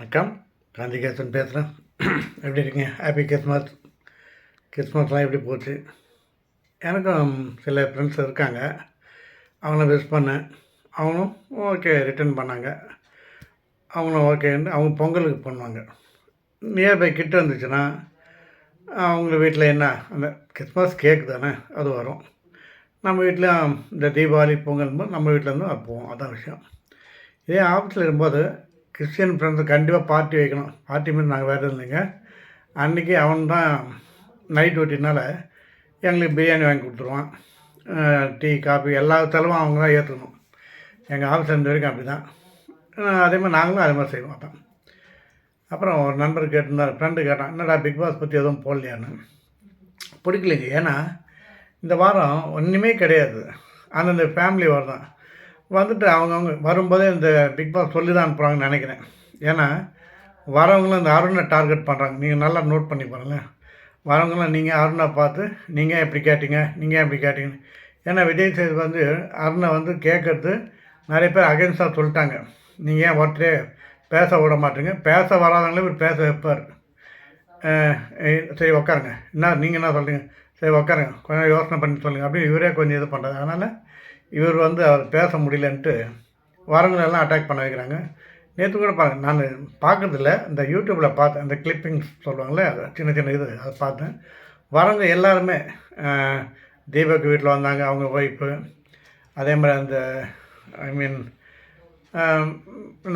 வணக்கம். காந்திகேசன் பேசுகிறேன் எப்படி இருக்கீங்க? ஹாப்பி கிறிஸ்மஸ் கிறிஸ்மஸ்லாம் எப்படி போச்சு? எனக்கும் சில ஃப்ரெண்ட்ஸ் இருக்காங்க. அவங்கள விஷ் பண்ணேன். அவங்களும் ஓகே ரிட்டர்ன் பண்ணாங்க. அவங்களும் ஓகேன்னு அவங்க பொங்கலுக்கு பண்ணுவாங்க நியர்பை கிட்ட இருந்துச்சுன்னா அவங்க வீட்டில் என்ன? அந்த கிறிஸ்மஸ் கேக் தானே? அது வரும். நம்ம வீட்டில் இந்த தீபாவளி பொங்கல் போது நம்ம வீட்டிலேருந்து போவோம் அதான் விஷயம். இதே ஆஃபீஸில் இருக்கும்போது கிறிஸ்டியன் ஃப்ரெண்ட்ஸ் கண்டிப்பாக பார்ட்டி வைக்கணும். பார்ட்டி மீது நாங்கள் வேறு இல்லைங்க. அன்றைக்கி அவன் தான் நைட் ஓட்டினால எங்களுக்கு பிரியாணி வாங்கி கொடுத்துருவான். டீ காஃபி எல்லா செலவும் அவங்க தான் ஏற்றுக்கணும் எங்கள் ஆஃபீஸ் இருந்த வரைக்கும் அப்படி தான் அதே மாதிரி நாங்களும் அதே மாதிரி செய்வோம் அதான் அப்புறம் ஒரு நண்பர் கேட்டிருந்தார் ஃப்ரெண்டு கேட்டான் என்னடா பிக் பாஸ் பற்றி எதுவும் போடலையான்னு? பிடிக்கலைங்க. ஏன்னா இந்த வாரம் ஒன்றுமே கிடையாது. அந்தந்த ஃபேமிலி வரதான். வந்துட்டு அவங்கவுங்க வரும்போதே இந்த பிக் பாஸ் சொல்லி தான் அனுப்புகிறாங்கன்னு நினைக்கிறேன். ஏன்னா வரவங்களும் இந்த அருணை டார்கெட் பண்ணுறாங்க நீங்கள் நல்லா நோட் பண்ணி பாருங்களேன். வரவங்களாம் நீங்கள் அருணை பார்த்து நீங்கள் எப்படி கேட்டீங்க? நீங்கள் எப்படி கேட்டீங்க ஏன்னா விஜய் சேது வந்து அருணை வந்து கேட்கறது நிறைய பேர் அகென்ஸ்டாக சொல்லிட்டாங்க. நீங்கள் ஏன் ஒருத்தரே பேச விட மாட்டீங்க? பேச வராதவங்களே இப்படி பேச வைப்பார். சரி உட்காருங்க என்ன நீங்கள் என்ன சொல்கிறீங்க சரி உட்காருங்க கொஞ்சம் யோசனை பண்ணி சொல்லுங்கள் அப்படின்னு இவரே கொஞ்சம் இது பண்ணுறது அதனால் இவர் வந்து அவர் பேச முடியலன்ட்டு வரவங்களெல்லாம் அட்டாக் பண்ண வைக்கிறாங்க. நேற்று கூட பாருங்கள் நான் பார்க்குறதில்ல இந்த யூடியூப்பில் பார்த்தேன் அந்த கிளிப்பிங்ஸ் சொல்லுவாங்களே அது சின்ன சின்ன இது அதை பார்த்தேன். வரவங்க எல்லாருமே தீபக் வீட்டில் வந்தாங்க அவங்க ஒய்ஃபு அதே மாதிரி அந்த ஐ மீன்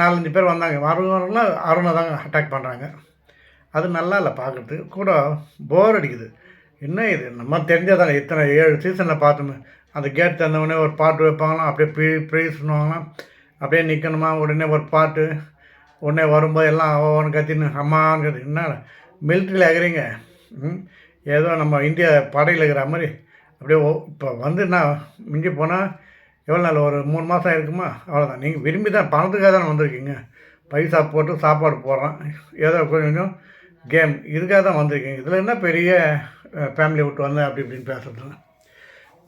நாலஞ்சு பேர் வந்தாங்க. வரவங்களாம் அருணை தாங்க அட்டாக் பண்ணுறாங்க அது நல்லா இல்லை பார்க்குறதுக்கு கூட போர் அடிக்குது. என்ன இது? நம்ம தெரிஞ்சதாங்க இத்தனை ஏழு சீசனில் பார்த்தோமே. அந்த கேட் திறந்தவுடனே ஒரு பாட்டு வைப்பாங்களாம். அப்படியே ப்ரீ ப்ரீஸ் பண்ணுவாங்களாம் அப்படியே நிற்கணுமா உடனே ஒரு பாட்டு. உடனே வரும்போது எல்லாம் அவன் கத்தின்னு அம்மான்னு கத்தி என்ன? மிலிட்ரியில் ஆகிறீங்க ம்? ஏதோ நம்ம இந்தியா படையில் இருக்கிற மாதிரி. அப்படியே ஓ இப்போ வந்து நான் மிஞ்சி போனால் எவ்வளோ நாள்? ஒரு மூணு மாதம் இருக்குமா அவ்வளோதான் நீங்கள் விரும்பி தான் பணத்துக்காக தானே வந்திருக்கீங்க. பைசா போட்டு சாப்பாடு போடுறோம் ஏதோ கொஞ்சம் கேம் இதுக்காக தான் வந்திருக்கீங்க. இதில் என்ன பெரிய ஃபேமிலி விட்டு வந்தேன் அப்படி இப்படின்னு பேசுறது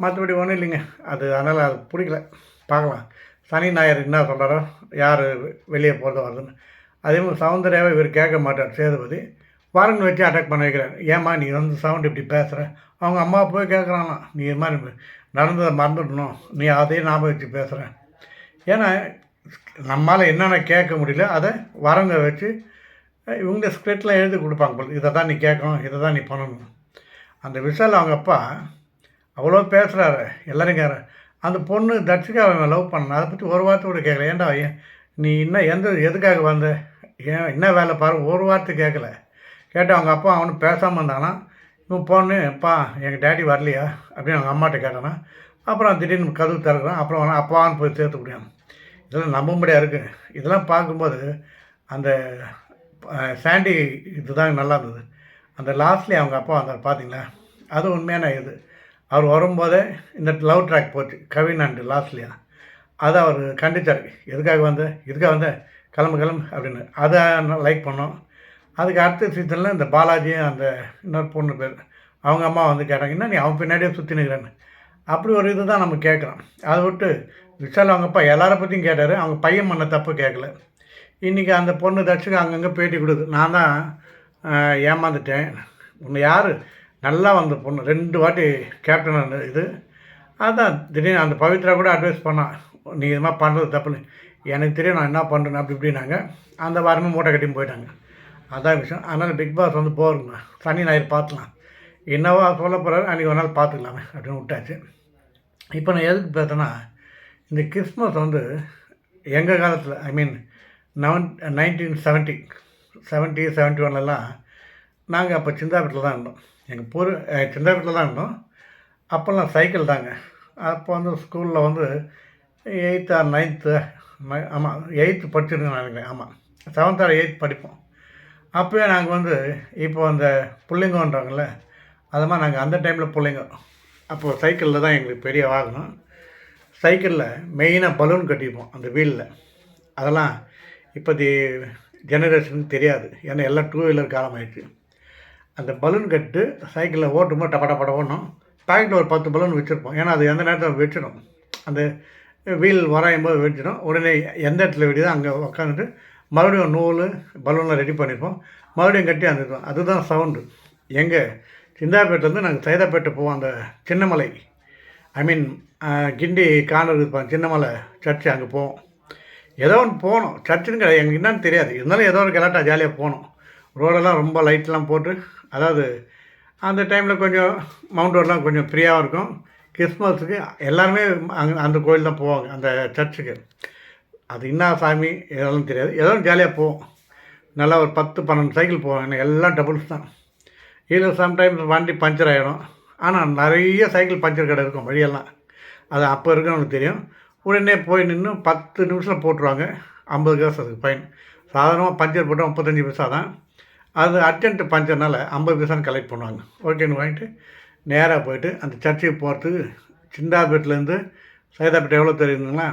மற்றபடி ஒன்றும் இல்லைங்க. அது அதனால் அது பிடிக்கல. பார்க்கலாம். சனி ஞாயிறு என்ன சொல்கிறாரோ யார் வெளியே போகிறது வருதுன்னு. அதே மாதிரி சௌந்தர்யாவை இவர் கேட்க மாட்டார் சேதுபதி. வாரங்க வச்சு அட்டாக் பண்ண வைக்கிறார். ஏம்மா நீ வந்து சவுண்ட் இப்படி பேசுகிற அவங்க அம்மா போய் கேட்குறாங்களாம். நீ இது மாதிரி நடந்ததை மறந்துடணும். நீ அதே ஞாபகம் வச்சு பேசுகிற ஏன்னா நம்மளால் என்னென்ன கேட்க முடியல அதை வரங்க வச்சு இவங்க ஸ்கிரிப்டில் எழுதி கொடுப்பாங்க போல். இதை தான் நீ கேட்கணும் இதை தான் நீ பண்ணணும். அந்த விஷால் அவங்க அப்பா அவ்வளோ பேசுகிறாரு எல்லாரும் கேட்குற அந்த பொண்ணு தட்சிகா அவன் லவ் பண்ண அதை பற்றி ஒரு வார்த்தை கூட கேட்கல ஏன்டா ஏன் நீ இன்னும் எந்த எதுக்காக வந்த? ஏன் என்ன வேலை பாரு ஒரு வார்த்தை கேட்கல கேட்டால் அவங்க அப்பா அவனு பேசாமல் இருந்தானா? இவன் பொண்ணு அப்பா எங்கள் டேடி வரலையா? அப்படின்னு அவங்க அம்மாட்ட கேட்டானா. அப்புறம் திடீர்னு கதவு திறக்கிறான். அப்புறம் அவனை அப்பான்னு போய் சேர்த்து முடியும் இதெல்லாம் நம்ப முடியாது இருக்குது இதெல்லாம் பார்க்கும்போது அந்த சாண்டி இதுதான் நல்லா இருந்தது. அந்த லாஸ்ட்லேயே அவங்க அப்பா வந்தார் பார்த்தீங்களா அது உண்மையான இது. அவர் வரும்போதே இந்த லவ் ட்ராக் போச்சு கவின் அண்டு லாஸ்ட்லியா அதை அவர் கண்டித்தார் எதுக்காக வந்த? எதுக்காக வந்த? கிளம்பு கிளம்பு அப்படின்னு. அதை லைக் பண்ணோம். அதுக்கு அடுத்த சீசனில் இந்த பாலாஜி அந்த இன்னொரு பொண்ணு பேர் அவங்க அம்மா வந்து கேட்டாங்க என்ன நீ அவன் பின்னாடியே சுற்றி நிற்கிறேன்னு அப்படி ஒரு இது தான் நம்ம கேட்குறோம். அதை விட்டு விஷால் அவங்க அப்பா எல்லாரை பற்றியும் கேட்டார். அவங்க பையன் பண்ண தப்பு கேட்கல. இன்றைக்கி அந்த பொண்ணு தச்சுக்கு அங்கங்கே பேட்டி கொடுக்குது. நான் தான் ஏமாந்துட்டேன். உன்னை யார்? நல்லா வந்த பொண்ணு. ரெண்டு வாட்டி கேப்டன் அந்த இது. அதான் திடீர்னு அந்த பவித்ரா கூட அட்வைஸ் பண்ணான் நீ இது மாதிரி பண்ணுறது தப்புன்னு. எனக்கு தெரியும் நான் என்ன பண்ணுறேன் அப்படி இப்படின்னாங்க அந்த வாரமே மூட்டை கட்டின்னு போயிட்டாங்க. அதான் விஷயம். அதனால் பிக் பாஸ் வந்து போகிறோங்க சனி ஞாயிறு பார்த்துலாம். என்னவோ சொல்ல போகிறாரு அன்றைக்கி ஒரு நாள் பார்த்துக்கலாமே அப்படின்னு விட்டாச்சு. இப்போ நான் எதுக்கு பேசுனா இந்த கிறிஸ்மஸ் வந்து எங்கள் காலத்தில் ஐ மீன் நவன் நைன்டீன் செவன்ட்டி செவன்ட்டி செவன்ட்டி ஒன்லலாம் நாங்கள் அப்போ சிந்தாபட்டில் தான் இருந்தோம். எங்கள் பூர் சிந்தாபட்டில் தான் இருந்தோம். அப்போல்லாம் சைக்கிள் தாங்க. அப்போ வந்து ஸ்கூலில் வந்து எயித்து ஆர் நைன்த்து ஆமாம் எயித்து படிச்சிருந்தேன் நினைக்கிறேன். ஆமாம் செவன்த் ஆர் எயித் படிப்போம். அப்போயே நாங்கள் வந்து இப்போ அந்த புள்ளிங்கன்றாங்கல்ல அது மாதிரி நாங்கள் அந்த டைமில் பிள்ளைங்க. அப்போது சைக்கிளில் தான் எங்களுக்கு பெரிய வாகனம். சைக்கிளில் மெயினாக பலூன் கட்டிப்போம் அந்த வீலில் அதெல்லாம் இப்போதி ஜெனரேஷனுக்கு தெரியாது. ஏன்னா எல்லாம் டூ வீலர் காலம் ஆயிடுச்சு. அந்த பலூன் கட்டு சைக்கிளில் ஓட்டும்போது டப்பா டப்பா ஓடணும். பாக்கெட்டில் ஒரு பத்து பலூன் வச்சுருப்போம். ஏன்னா அது எந்த நேரத்தில் வச்சிடும் அந்த வீல் வரையும் போது வெடிச்சிடும் உடனே எந்த இடத்துல வெடிதோ அங்கே உட்காந்துட்டு மறுபடியும் நூல் பலூன்லாம் ரெடி பண்ணியிருப்போம் மறுபடியும் கட்டி அந்த அதுதான் சவுண்டு எங்கே? சிந்தாப்பேட்டிலேருந்து நாங்கள் சைதாப்பேட்டை போவோம். அந்த சின்னமலை. ஐ மீன் கிண்டி காணர் இருப்பாங்க சின்னமலை சர்ச்சு அங்கே போவோம். ஏதோ ஒன்று போகணும். சர்ச்சுன்னு கிடையாது. எங்களுக்கு என்னன்னு தெரியாது. இருந்தாலும் ஏதோ ஒரு கலாட்டா ஜாலியாக போகணும். ரோடெல்லாம் ரொம்ப லைட்லாம் போட்டு அதாவது அந்த டைமில் கொஞ்சம் மவுண்ட் ரோடெலாம் கொஞ்சம் ஃப்ரீயாகவும் இருக்கும். கிறிஸ்மஸுக்கு எல்லாருமே அங்கே அந்த கோயில் தான் போவாங்க அந்த சர்ச்சுக்கு. அது என்ன சாமி இதெல்லாம் தெரியாது. ஏதோ ஜாலியாக போவோம். நல்லா ஒரு பத்து பன்னெண்டு சைக்கிள் போவாங்க எல்லாம் டபுள்ஸ் தான். இதில் சம்டைம்ஸ் வண்டி பஞ்சர் ஆகிடும் ஆனால் நிறைய சைக்கிள் பஞ்சர் கடை இருக்கும் வழியெல்லாம். அது அப்போ இருக்குன்னு தெரியும். உடனே போய் நின்று பத்து நிமிஷத்தில் போட்டுருவாங்க. ஐம்பது காசு அதுக்கு ஃபைன் சாதாரணமாக பஞ்சர் போட்டால் முப்பத்தஞ்சு பைசா தான். அது அர்ஜென்ட் பஞ்சர்னால ஐம்பது பைசான்னு கலெக்ட் பண்ணுவாங்க. ஓகேன்னு வாங்கிட்டு நேராக போயிட்டு அந்த சர்ச்சுக்கு போகிறதுக்கு சிந்தாபேட்லேருந்து சைதாப்பேட்டை எவ்வளோ தெரியுதுங்களா?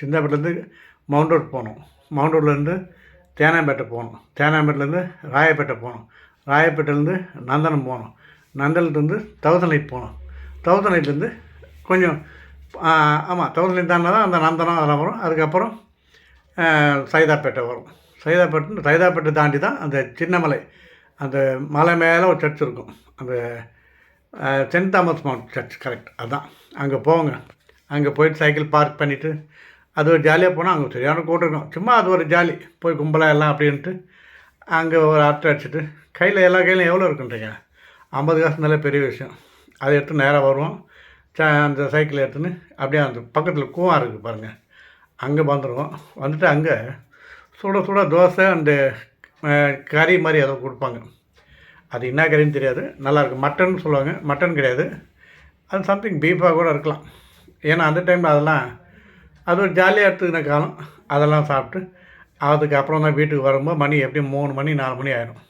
சிந்தாபேட்லேருந்து மவுண்ட் ரோட் போகணும் மவுண்ட் ரோட்லேருந்து தேனாம்பேட்டை போகணும் தேனாம்பேட்டிலேருந்து ராயப்பேட்டை போகணும் ராயப்பேட்டையிலேருந்து நந்தனம் போகணும் நந்தனத்துலேருந்து தௌசண்ட் லைட் போகணும் தௌசண்ட் லைட்லேருந்து கொஞ்சம் ஆமாம் தௌசண்ட் லைட் தான் அந்த நந்தனம் அதெல்லாம் வரும். அதுக்கப்புறம் சைதாப்பேட்டை வரும். சைதாப்பட்டு சைதாப்பட்டு தாண்டி தான் அந்த சின்னமலை. அந்த மலை மேலே ஒரு சர்ச் இருக்கும். அந்த Saint Thomas Mount church correct அதுதான் அங்கே போங்க. அங்கே போயிட்டு சைக்கிள் பார்க் பண்ணிவிட்டு அது ஒரு ஜாலியாக போனால் அங்கே சரியான கூட்டம் இருக்கும். சும்மா அது ஒரு ஜாலி போய் கும்பலாக எல்லாம் அப்படின்ட்டு அங்கே ஒரு ஆட்டை அடிச்சுட்டு கையில் எல்லா கையிலும் எவ்வளோ இருக்குன்றீங்க ஐம்பது காசு நல்ல பெரிய விஷயம். அதை எடுத்து நேராக வருவோம். ச அந்த சைக்கிள் எடுத்துன்னு அப்படியே அந்த பக்கத்தில் கூவம் இருக்குது பாருங்கள் அங்கே வந்துடுவோம் வந்துட்டு அங்கே சுட சுட தோசை அந்த கறி மாதிரி ஏதோ கொடுப்பாங்க. அது என்ன கறின்னு தெரியாது. நல்லாயிருக்கும் மட்டன் சொல்லுவாங்க. மட்டன் கிடையாது. அது சம்திங் பீஃபாக கூட இருக்கலாம். ஏன்னா அந்த டைமில் அதெல்லாம் அது ஒரு ஜாலியாக எடுத்துக்கின காலம். அதெல்லாம் சாப்பிட்டு அதுக்கப்புறம் தான் வீட்டுக்கு வரும்போது மணி எப்படியும் மூணு மணி நாலு மணி ஆகிடும்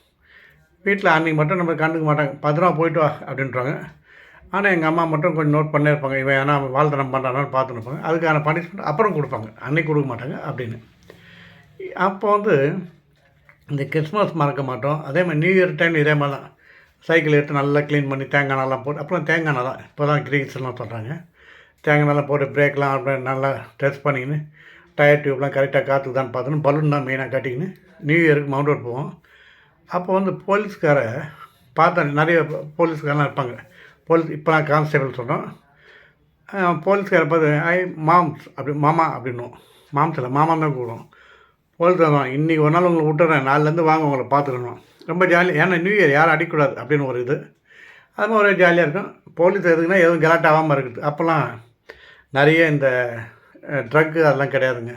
வீட்டில் அன்றைக்கி மட்டும் நம்ம கண்டுக்க மாட்டாங்க. பத்திரமா போயிட்டு வா அப்படின்றாங்க. ஆனால் எங்கள் அம்மா மட்டும் கொஞ்சம் நோட் பண்ணியிருப்பாங்க. இவன் ஏன்னா வாழ்த்தனம் பண்ணுறானான்னு பார்த்துன்னு இருப்பாங்க. அதுக்கான பனிஷ்மெண்ட் அப்புறம் கொடுப்பாங்க. அன்னைக்கு கொடுக்க மாட்டாங்க அப்படின்னு. அப்போ வந்து இந்த கிறிஸ்மஸ் மறக்க மாட்டோம். அதே மாதிரி நியூ இயர் டைம் இதே மாதிரி தான். சைக்கிள் எடுத்து நல்லா க்ளீன் பண்ணி தேங்காய் நல்லா போட்டு அப்புறம் தேங்காய் நல்லா இப்போ தான் கிரீஸ்லாம் சொல்கிறாங்க தேங்காய் நல்லா போட்டு பிரேக்லாம் அப்படியே நல்லா டெஸ்ட் பண்ணிக்கின்னு டயர் டியூப்லாம் கரெக்டாக காற்றுக்குதான்னு பார்த்துன்னு பலூன் தான் மெயினாக கட்டிக்கின்னு நியூ இயருக்கு மவுண்ட் ரோட் போவோம். அப்போ வந்து போலீஸ்கார பார்த்தா நிறைய போலீஸ்காரெலாம் இருப்பாங்க. போலீஸ் இப்போ நான் கான்ஸ்டேபிள் சொன்னோம் போலீஸ்காரை பார்த்து ஐ மாம்ஸ் அப்படி மாமா அப்படின்னும் மாம்ஸ் இல்லை மாமா தான் கூடும் போலீஸ் தான் இன்றைக்கி ஒரு நாள் உங்களை விட்டுறேன். நாலுலேருந்து வாங்க உங்களை பார்த்துக்கணும். ரொம்ப ஜாலி ஏன்னா நியூ இயர் யாரும் அடிக்கக்கூடாது அப்படின்னு ஒரு இது. அது மாதிரி ஒரே ஜாலியாக இருக்கும். போலீஸ் எதுக்குன்னா எதுவும் கலாட் ஆகாமல் இருக்குது. அப்போல்லாம் நிறைய இந்த ட்ரக்கு அதெல்லாம் கிடையாதுங்க.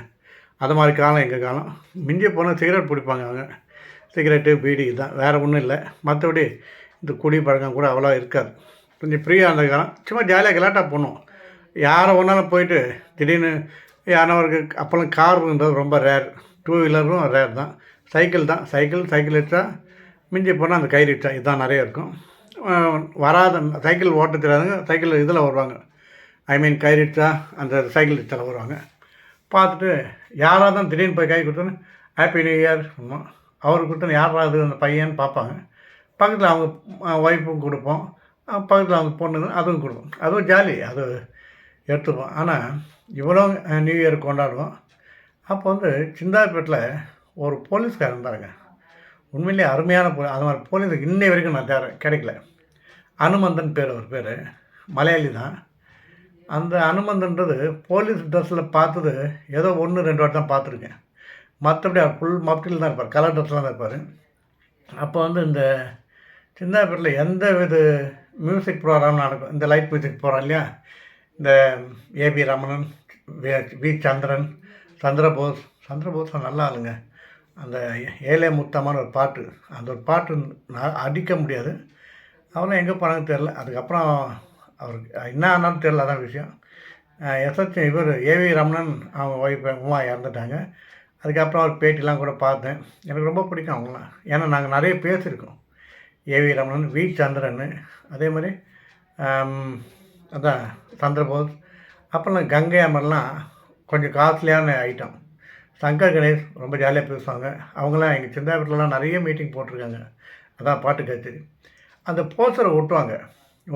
அது மாதிரி காலம் எங்கள் காலம். மிஞ்சி போனால் சிகரெட் பிடிப்பாங்க அவங்க. சிகரெட்டு பீடி இதுதான். வேறு ஒன்றும் இல்லை. மற்றபடி இந்த குடி பழக்கம் கூட அவ்வளோ இருக்காது. கொஞ்சம் ஃப்ரீயாக இருந்த காலம். சும்மா ஜாலியாக கலாட்டாக போகணும் யாரை ஒன்றாலும் போயிட்டு திடீர்னு யானவருக்கு அப்போல்லாம் கார்ன்றது ரொம்ப ரேர் டூ வீலரும் ரேர் தான். சைக்கிள் தான். சைக்கிள் சைக்கிள் ரிக்ஷா மிஞ்சி போனால் அந்த கை ரிக்ஷா இதுதான் நிறைய இருக்கும். வராத சைக்கிள் ஓட்ட தெரியாதுங்க சைக்கிள் இதில் வருவாங்க. ஐ மீன் கை ரிக்ஷா அந்த சைக்கிள் ரிக்ஷாவில் வருவாங்க. பார்த்துட்டு யாராக தான் திடீர்னு போய் கை கொடுத்தோன்னு ஹாப்பி நியூ இயர் சொன்னோம் அவருக்கு கொடுத்தோன்னு யாராவது அந்த பையன் பார்ப்பாங்க. பக்கத்தில் அவங்க ஒய்ஃபும் கொடுப்போம். பக்கத்தில் அவங்க பொண்ணு அதுவும் கொடுப்போம். அதுவும் ஜாலி அது எடுத்துப்போம். ஆனால் இவ்வளோ நியூ இயர் கொண்டாடுவோம். அப்போ வந்து சிந்தாப்பேட்டில் ஒரு போலீஸ்கார் இருந்தாருங்க. உண்மையிலேயே அருமையான போ அது மாதிரி போலீஸுக்கு இன்னை வரைக்கும் நான் தேர கிடைக்கல. அனுமந்தன் பேர் ஒரு பேர். மலையாளி தான். அந்த அனுமந்தன்றது போலீஸ் ட்ரெஸ்ஸில் பார்த்தது ஏதோ ஒன்று ரெண்டு வாட்டி தான் பார்த்துருக்கேன். மற்றபடி அவர் ஃபுல் மப்டில் தான் இருப்பார். கலர் ட்ரெஸ்லாம் தான் இருப்பார். அப்போ வந்து இந்த சிந்தாப்பேட்டில் எந்த வித மியூசிக் ப்ரோக்ராம் நடக்கும்? இந்த லைட் மியூசிக் ப்ரோக்ராம் இல்லையா? இந்த A P Ramanan V Chandran Chandrabose Chandrabose நல்லா ஆளுங்க அந்த ஏழை முத்தமான ஒரு பாட்டு அந்த ஒரு பாட்டு நான் அடிக்க முடியாது. அவரும் எங்கே போனாங்க தெரில அதுக்கப்புறம் அவருக்கு என்ன ஆனாலும் தெரில அதான் விஷயம். எஸ்எச் இவர் ஏவி ரமணன் அவங்க ஒய்ஃப் உமா இறந்துட்டாங்க. அதுக்கப்புறம் அவர் பேட்டிலாம் கூட பார்த்தேன். எனக்கு ரொம்ப பிடிக்கும் அவங்களாம் ஏன்னா நாங்கள் நிறைய பேசியிருக்கோம். ஏவி ரமணன் வி சந்திரன் அதே மாதிரி அதான் சந்திரபோஸ். அப்புறம் கங்கை அமர்லாம் கொஞ்சம் காஸ்ட்லியான ஐட்டம் சங்கர் கணேஷ் ரொம்ப ஜாலியாக பேசுவாங்க. அவங்களாம் எங்கள் சிந்தாபுரத்துலலாம் நிறைய மீட்டிங் போட்டிருக்காங்க. அதான் பாட்டு கச்சேரி அந்த போஸ்டரை ஒட்டுவாங்க.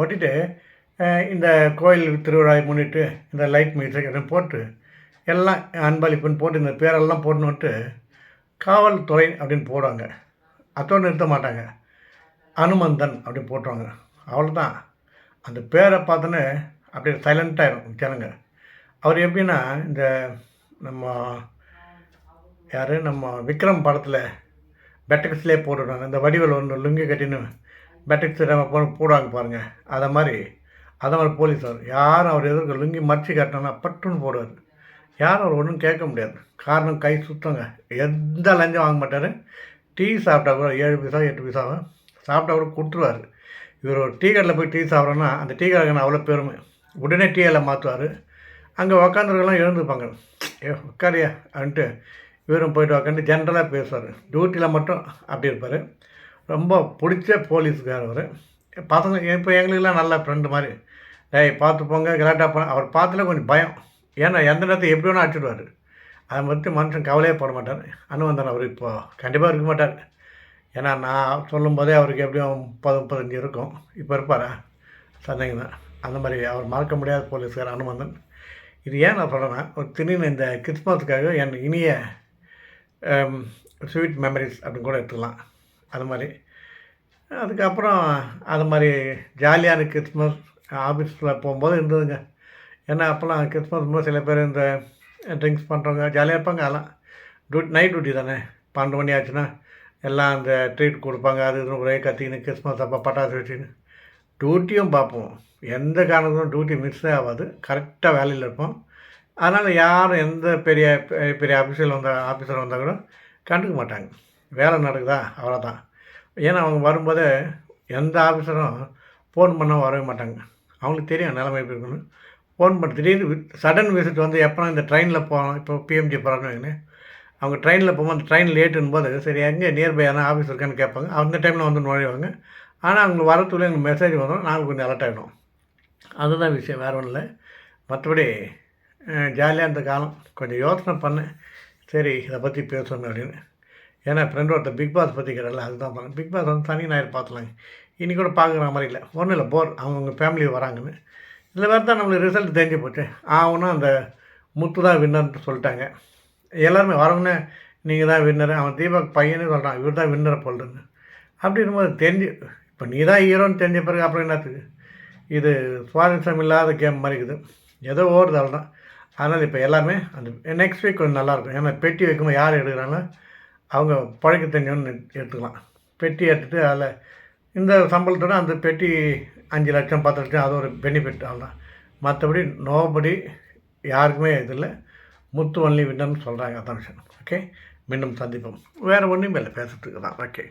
ஒட்டிட்டு இந்த கோயில் திருவிழாவை முன்னிட்டு இந்த லைட் மியூசிக் எதுவும் போட்டு எல்லாம் அன்பளிப்புன்னு போட்டு இந்த பேரெல்லாம் போட்டுன்னு காவல்துறை அப்படின்னு போடுவாங்க. அத்தோடு நிறுத்த மாட்டாங்க. அனுமந்தன் அப்படின்னு போட்டுருவாங்க. அவ்வளோதான் அந்த பேரை பார்த்தோன்னே அப்படியே சைலண்ட்டாகிடும் ஜனங்க. அவர் எப்படின்னா இந்த நம்ம யார்? நம்ம விக்ரம் படத்தில் பெட்டக்ஸ்லேயே போட்டுவிடுவாங்க இந்த வடிவில் ஒன்று லுங்கி கட்டின்னு பெட்டக்ஸ் நம்ம போ போடுவாங்க பாருங்கள் அதை மாதிரி அதை மாதிரி போலீஸ் அவர். யாரும் அவர் எதிர்க்க லுங்கி மறைச்சி கட்டினா பட்டுன்னு போடுவார். யாரும் அவர் ஒன்றும் கேட்க முடியாது. காரணம் கை சுத்தங்க. எந்த லஞ்சம் வாங்க மாட்டார். டீ சாப்பிட்டா கூட ஏழு பைசா எட்டு பைசாவை சாப்பிட்டா கூட கொடுத்துருவார். இவர் ஒரு டீ கடையில் போய் டீ சாப்பிட்றோன்னா அந்த டீ கடைக்கான அவ்வளோ பெருமை. உடனே டீ எல்லாம் மாற்றுவார் அங்கே உக்காந்துருக்கலாம் எழுந்துப்பாங்க ஏ உட்காரியா அப்படின்ட்டு இவரும் போயிட்டு உக்காந்து ஜென்ரலாக பேசுவார். டியூட்டியில் மட்டும் அப்படி இருப்பார். ரொம்ப பிடிச்ச போலீஸ்கார் அவர். பசங்க இப்போ எங்களுக்கெல்லாம் நல்ல ஃப்ரெண்டு மாதிரி. டேய் பார்த்து போங்க கலாட்டா போன அவர் பார்த்துல கொஞ்சம் பயம். ஏன்னா எந்த நேரத்தை எப்படி வேணால் அடிச்சிடுவார். அதை பற்றி மனுஷன் கவலையே போட மாட்டார். அனுவந்தன் அவர் இப்போ கண்டிப்பாக இருக்க மாட்டார். ஏன்னா நான் சொல்லும் போதே அவருக்கு எப்படியும் முப்பது முப்பத்தஞ்சு இருக்கும். இப்போ இருப்பாரா? சந்தேகம் தான் அந்த மாதிரி அவர் மறக்க முடியாத போலீஸ்கார் அனுமந்தன். இது ஏன் நான் சொல்கிறேன்னா ஒரு திடீர்னு இந்த கிறிஸ்மஸுக்காக என் இனிய ஸ்வீட் மெமரிஸ் அப்படின்னு கூட எடுத்துக்கலாம். அது மாதிரி. அதுக்கப்புறம் அது மாதிரி ஜாலியான கிறிஸ்மஸ் ஆஃபீஸில் போகும்போது இருந்ததுங்க. ஏன்னா அப்போல்லாம் கிறிஸ்மஸ் போது சில பேர் இந்த ட்ரிங்க்ஸ் பண்ணுறவங்க ஜாலியாக இருப்பாங்க. அதெல்லாம் டியூட் நைட் டியூட்டி தானே. பன்னெண்டு மணி ஆச்சுன்னா எல்லாம் அந்த ட்ரீட் கொடுப்பாங்க. அது ஒரே கத்தின்னு கிறிஸ்மஸ் அப்போ பட்டாசு வச்சுன்னு டியூட்டியும் பார்ப்போம். எந்த காரணத்துக்கும் டியூட்டி மிஸ்ஸே ஆகாது. கரெக்டாக வேலையில் இருப்போம். அதனால் யாரும் எந்த பெரிய பெரிய பெரிய ஆஃபீஸில் வந்த ஆஃபீஸர் வந்தால் கூட கண்டுக்க மாட்டாங்க. வேலை நடக்குதா? அவ்வளோதான் ஏன்னா அவங்க வரும்போது எந்த ஆஃபீஸரும் ஃபோன் பண்ணால் வரவே மாட்டாங்க. அவங்களுக்கு தெரியும் நிலைமை எப்படி இருக்குன்னு. ஃபோன் பண்ணி திடீர்னு சடன் விசிட் வந்து எப்போ இந்த ட்ரெயினில் போகணும் இப்போ பிஎம்ஜி போகிறாங்க அவங்க ட்ரெயினில் போகும்போது அந்த ட்ரெயின் லேட்டுன்னு போது சரி எங்கே நியர்பை எதனா ஆஃபீஸ் இருக்கான்னு கேட்பாங்க. அந்த டைமில் வந்து நுழைவாங்க. ஆனால் அவங்க வரத்துக்குள்ளே எங்களுக்கு மெசேஜ் வரும் நாங்கள் கொஞ்சம் அலர்ட் ஆகிடும் அதுதான் விஷயம் வேறு ஒன்றும் இல்லை. மற்றபடி ஜாலியாக இருந்த காலம். கொஞ்சம் யோசனை பண்ணேன். சரி இதை பற்றி பேசணும் அப்படின்னு. ஏன்னா ஃப்ரெண்ட் ஒருத்தர் பிக் பாஸ் பற்றி கேட்டால அதுதான் பண்ணேன். பிக் பாஸ் வந்து தனி ஞாயிறு பார்த்துலாங்க இனி கூட பார்க்குற மாதிரி இல்லை. ஒன்றும் இல்லை போர் அவங்கவுங்க ஃபேமிலி வராங்கன்னு. இதில் வேறு தான் நம்மளுக்கு ரிசல்ட் தெரிஞ்சு போச்சு. ஆகுனா அந்த முத்து தான் வின்னர்ன்ட்டு சொல்லிட்டாங்க. எல்லாருமே வரவனே நீங்கள் தான் வின்னர் அவன் தீபக் பையனே சொல்கிறான் இவர் தான் வின்னரை போல்றேன்னு. அப்படின்னும் போது தெரிஞ்சு இப்போ நீ தான் ஹீரோன்னு தெரிஞ்ச பிறகு அப்புறம் என்னத்துக்கு இது சுவாரஸ்யம் இல்லாத கேம் மாதிரி இருக்குது. ஏதோ ஓடுது அவ்வளோதான் அதனால் இப்போ எல்லாமே அந்த நெக்ஸ்ட் வீக் கொஞ்சம் நல்லாயிருக்கும் ஏன்னா பெட்டி வைக்கும்போது யார் எடுக்கிறாங்களோ அவங்க பழைக்க தெரிஞ்சவன்னு எடுத்துக்கலாம். பெட்டி எடுத்துகிட்டு அதில் இந்த சம்பளத்தோட அந்த பெட்டி அஞ்சு லட்சம் பத்து லட்சம் அது ஒரு பெனிஃபிட் அவ்வளோதான் மற்றபடி நோபடி யாருக்குமே இதில் முத்து ஒன்லி வின்னர்னு சொல்கிறாங்க அதான் விஷயம். ஓகே மீண்டும் சந்திப்போம். வேறு ஒன்றுமே இல்லை. பேசுறதுக்கு தான் ஓகே